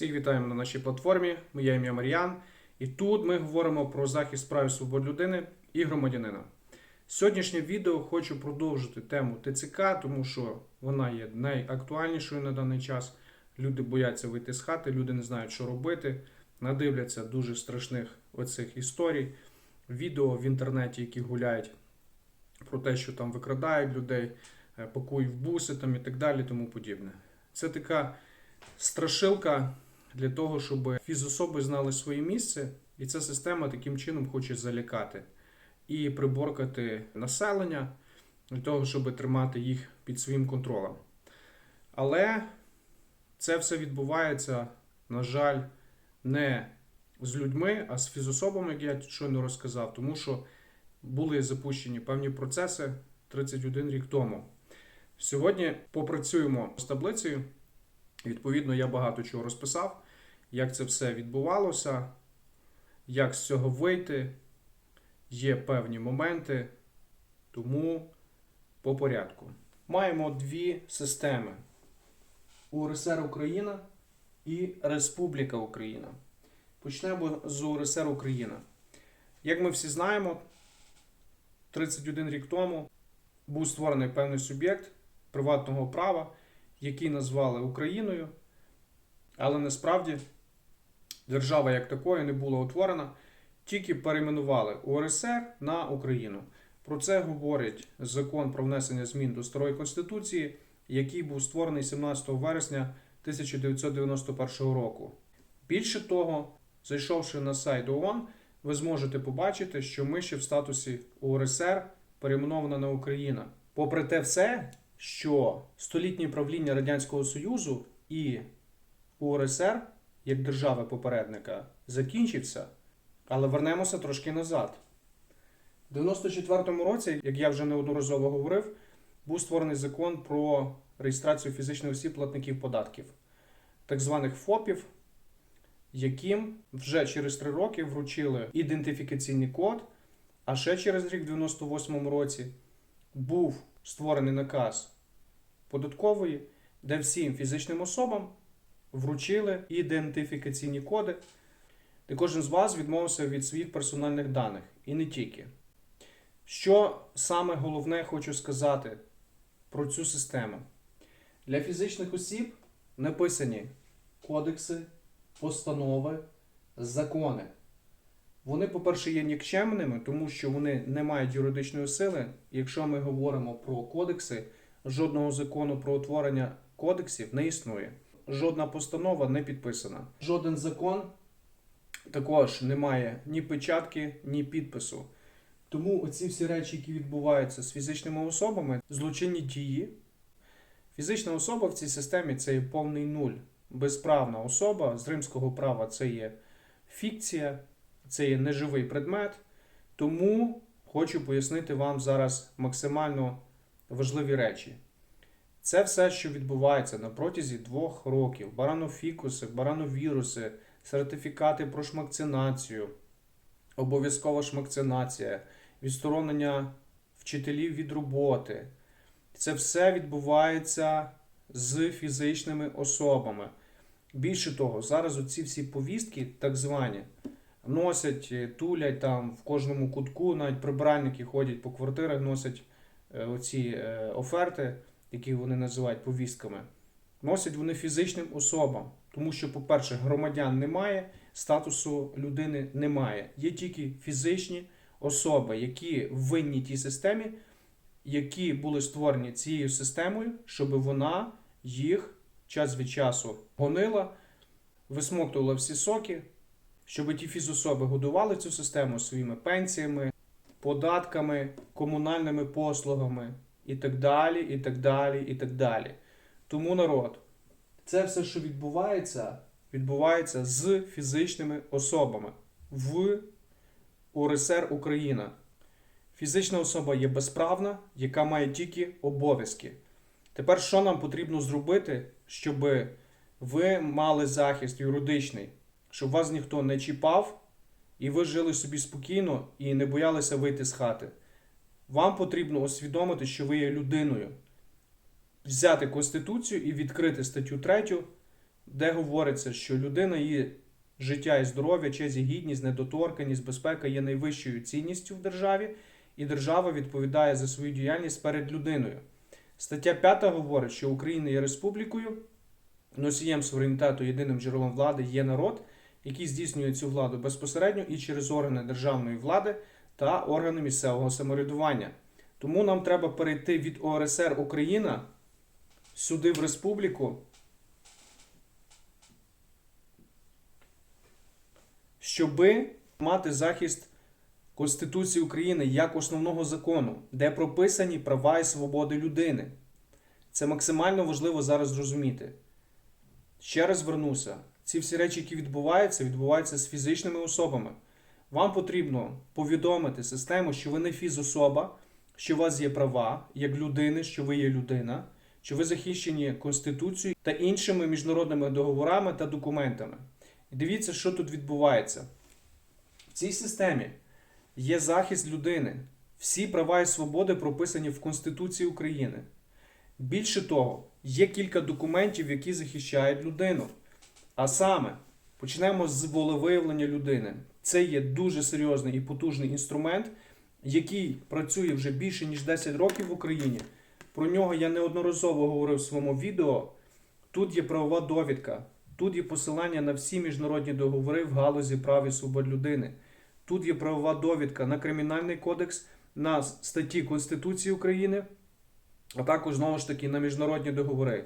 Всіх вітаємо на нашій платформі. Моє ім'я Мар'ян. І тут ми говоримо про захист прав і свобод людини і громадянина. Сьогоднішнє відео хочу продовжити тему ТЦК, тому що вона є найактуальнішою на даний час. Люди бояться вийти з хати, люди не знають, що робити, надивляться дуже страшних оцих історій, відео в інтернеті, які гуляють про те, що там викрадають людей, е, пакують в буси там і так далі, тому подібне. Це така страшилка для того, щоб фізособи знали своє місце, і ця система таким чином хоче залякати і приборкати населення для того, щоб тримати їх під своїм контролем. Але це все відбувається, на жаль, не з людьми, а з фізособами, як я щойно розказав, тому що були запущені певні процеси 31 рік тому. Сьогодні попрацюємо з таблицею. Відповідно, я багато чого розписав, як це все відбувалося, як з цього вийти. Є певні моменти, тому по порядку. Маємо дві системи: УРСР Україна і Республіка Україна. Почнемо з УРСР Україна. Як ми всі знаємо, 31 рік тому був створений певний суб'єкт приватного права, який назвали Україною, але насправді держава як такою не була утворена, тільки перейменували УРСР на Україну. Про це говорить закон про внесення змін до старої конституції, який був створений 17 вересня 1991 року. Більше того, зайшовши на сайт ООН, ви зможете побачити, що ми ще в статусі УРСР перейменована на Україна. Попри те все, що столітнє правління Радянського Союзу і УРСР як держави-попередника закінчився, але вернемося трошки назад. У 94-му році, як я вже неодноразово говорив, був створений закон про реєстрацію фізичних осіб платників податків, так званих ФОПів, яким вже через три роки вручили ідентифікаційний код, а ще через рік, в 98-му році, був створений наказ податкової, де всім фізичним особам вручили ідентифікаційні коди, де кожен з вас відмовився від своїх персональних даних. І не тільки. Що саме головне хочу сказати про цю систему? Для фізичних осіб написані кодекси, постанови, закони. Вони, по-перше, є нікчемними, тому що вони не мають юридичної сили. Якщо ми говоримо про кодекси, жодного закону про утворення кодексів не існує. Жодна постанова не підписана. Жоден закон також не має ні печатки, ні підпису. Тому оці всі речі, які відбуваються з фізичними особами, злочинні дії. Фізична особа в цій системі це є повний нуль. Безправна особа з римського права це є фікція, це є неживий предмет. Тому хочу пояснити вам зараз максимально важливі речі. Це все, що відбувається на протязі двох років: баранофікуси, барановіруси, сертифікати про шмакцинацію, обов'язкова шмакцинація, відсторонення вчителів від роботи. Це все відбувається з фізичними особами. Більше того, зараз оці всі повістки, так звані, носять, е, тулять там в кожному кутку, навіть прибиральники ходять по квартирах, носять е, оці е, оферти, які вони називають повістками. Носять вони фізичним особам. Тому що, по-перше, громадян немає, статусу людини немає. Є тільки фізичні особи, які винні тій системі, які були створені цією системою, щоб вона їх час від часу гонила, висмоктувала всі соки, щоб ті фізособи годували цю систему своїми пенсіями, податками, комунальними послугами і так далі, і так далі, і так далі. Тому народ, це все, що відбувається, відбувається з фізичними особами в УРСР Україна. Фізична особа є безправна, яка має тільки обов'язки. Тепер що нам потрібно зробити, щоб ви мали захист юридичний, щоб вас ніхто не чіпав, і ви жили собі спокійно і не боялися вийти з хати? Вам потрібно усвідомити, що ви є людиною, взяти Конституцію і відкрити статтю 3 де говориться, що людина її життя і здоров'я, честь і гідність, недоторканність, безпека є найвищою цінністю в державі, і держава відповідає за свою діяльність перед людиною. Стаття 5 говорить, що Україна є республікою, носієм суверенітету, єдиним джерелом влади є народ, який здійснює цю владу безпосередньо і через органи державної влади та органи місцевого самоврядування. Тому нам треба перейти від ОРСР Україна сюди в республіку, щоби мати захист Конституції України як основного закону, де прописані права і свободи людини. Це максимально важливо зараз зрозуміти. Ще раз звернуся: ці всі речі, які відбуваються, відбуваються з фізичними особами. Вам потрібно повідомити систему, що ви не фізособа, що у вас є права як людини, що ви є людина, що ви захищені Конституцією та іншими міжнародними договорами та документами. І дивіться, що тут відбувається. В цій системі є захист людини. Всі права і свободи прописані в Конституції України. Більше того, є кілька документів, які захищають людину. А саме, почнемо з волевиявлення людини. Це є дуже серйозний і потужний інструмент, який працює вже більше ніж 10 років в Україні. Про нього я неодноразово говорив в своєму відео. Тут є правова довідка, тут є посилання на всі міжнародні договори в галузі прав і свобод людини. Тут є правова довідка на Кримінальний кодекс, на статті Конституції України, а також знову ж таки на міжнародні договори.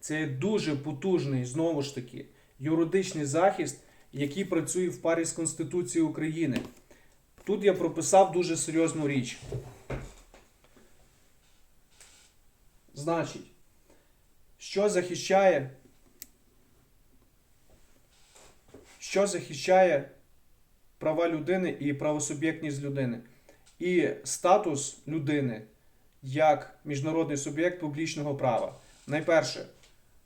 Це є дуже потужний, знову ж таки, юридичний захист, який працює в парі з Конституцією України. Тут я прописав дуже серйозну річ. Значить, що захищає, що захищає права людини і правосуб'єктність людини, і статус людини як міжнародний суб'єкт публічного права. Найперше,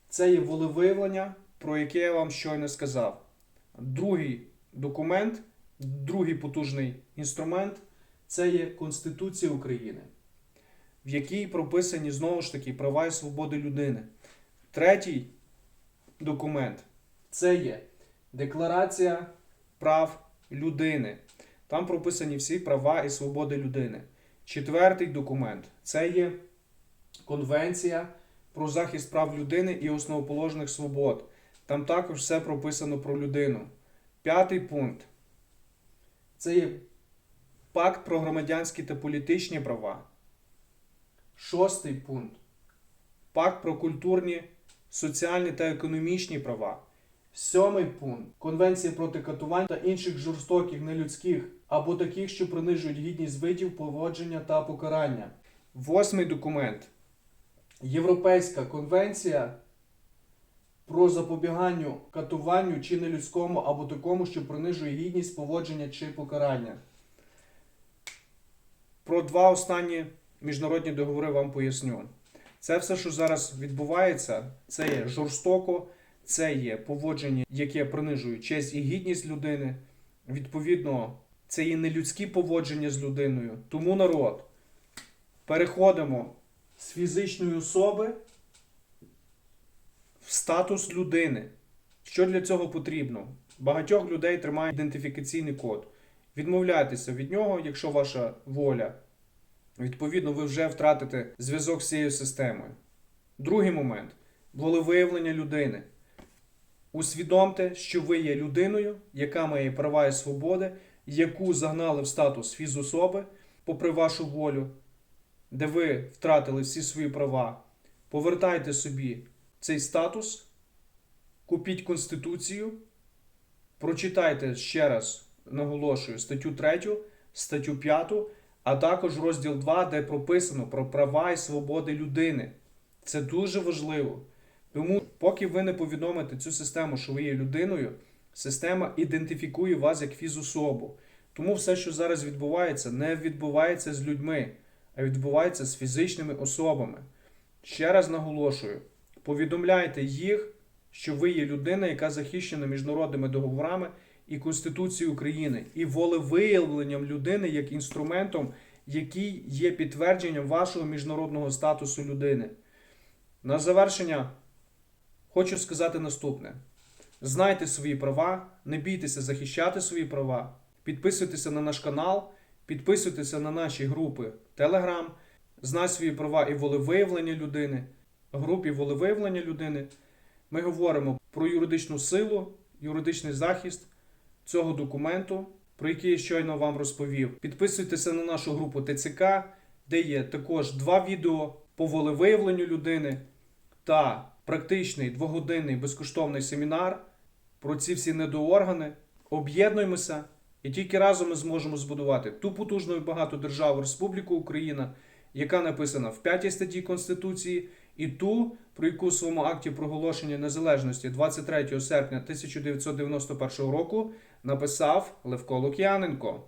це є волевиявлення, про яке я вам щойно сказав. Другий документ, другий потужний інструмент це є Конституція України, в якій прописані знову ж таки права і свободи людини. Третій документ це є Декларація прав людини. Там прописані всі права і свободи людини. Четвертий документ це є Конвенція про захист прав людини і основоположних свобод. Там також все прописано про людину. П'ятий пункт це є Пакт про громадянські та політичні права. Шостий пункт Пакт про культурні, соціальні та економічні права. Сьомий пункт Конвенція проти катувань та інших жорстоких, нелюдських або таких, що принижують гідність видів, поводження та покарання. Восьмий документ Європейська конвенція про запобігання катуванню чи нелюдському або такому, що принижує гідність, поводження чи покарання. Про два останні міжнародні договори вам поясню. Це все, що зараз відбувається, це є жорстоко, це є поводження, яке принижує честь і гідність людини. Відповідно, це є нелюдські поводження з людиною. Тому народ переходимо з фізичної особи статус людини. Що для цього потрібно? Багатьох людей тримає ідентифікаційний код. Відмовляйтеся від нього, якщо ваша воля. Відповідно, ви вже втратите зв'язок з цією системою. Другий момент волевиявлення людини. Усвідомте, що ви є людиною, яка має права і свободи, яку загнали в статус фізособи, попри вашу волю, де ви втратили всі свої права. Повертайте собі цей статус, купіть Конституцію, прочитайте ще раз, наголошую, статтю 3, статтю 5, а також розділ 2, де прописано про права і свободи людини. Це дуже важливо. Тому, поки ви не повідомите цю систему, що ви є людиною, система ідентифікує вас як фізособу. Тому все, що зараз відбувається, не відбувається з людьми, а відбувається з фізичними особами. Ще раз наголошую: повідомляйте їх, що ви є людина, яка захищена міжнародними договорами і Конституцією України, і волевиявленням людини як інструментом, який є підтвердженням вашого міжнародного статусу людини. На завершення хочу сказати наступне: знайте свої права, не бійтеся захищати свої права, підписуйтеся на наш канал, підписуйтеся на наші групи Telegram, знай свої права і волевиявлення людини. Групі волевиявлення людини ми говоримо про юридичну силу, юридичний захист цього документу, про який я щойно вам розповів. Підписуйтеся на нашу групу ТЦК, де є також два відео по волевиявленню людини та практичний двогодинний безкоштовний семінар про ці всі недооргани. Об'єднуємося, і тільки разом ми зможемо збудувати ту потужну і багату державу Республіку Україна, яка написана в 5 статті Конституції, і ту, про яку в своєму акті проголошення незалежності 23 серпня 1991 року написав Левко Лук'яненко.